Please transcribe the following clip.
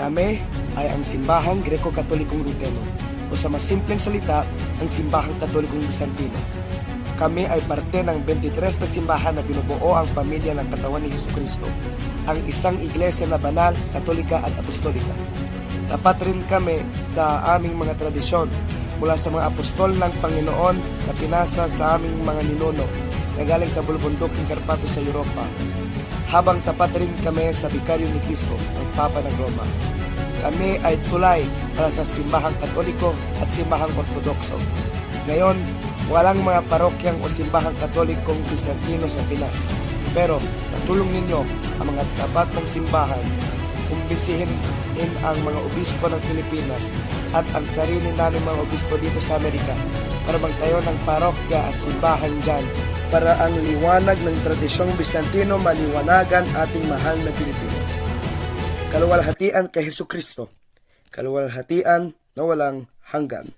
Kami ay ang simbahang Greko-Katolikong Ruteno o sa mas simpleng salita, ang simbahang Katolikong Bizantino. Kami ay parte ng 23 na simbahan na binubuo ang pamilya ng katawan ni Heso Kristo, ang isang iglesia na banal, katolika at apostolika. Tapat rin kami sa aming mga tradisyon mula sa mga apostol ng Panginoon na pinasa sa aming mga ninuno na galing sa bulubunduking Karpato sa Europa. Habang tapat rin kami sa Bikaryo ni Cristo, ang Papa ng Roma. Kami ay tulay para sa simbahang katoliko at simbahang ortodokso. Ngayon, walang mga parokyang o simbahang katolikong Bizantino sa Pinas. Pero sa tulong ninyo, ang mga tapat ng simbahan, kumbinsihin din ang mga obispo ng Pilipinas at ang sarili namin mga obispo dito sa Amerika para magtayo ng parokya at simbahan dyan para ang liwanag ng tradisyong Bizantino maliwanagan ating mahal na Pilipinas. Kaluwalhatian kay Heso Kristo. Kaluwalhatian na walang hanggan.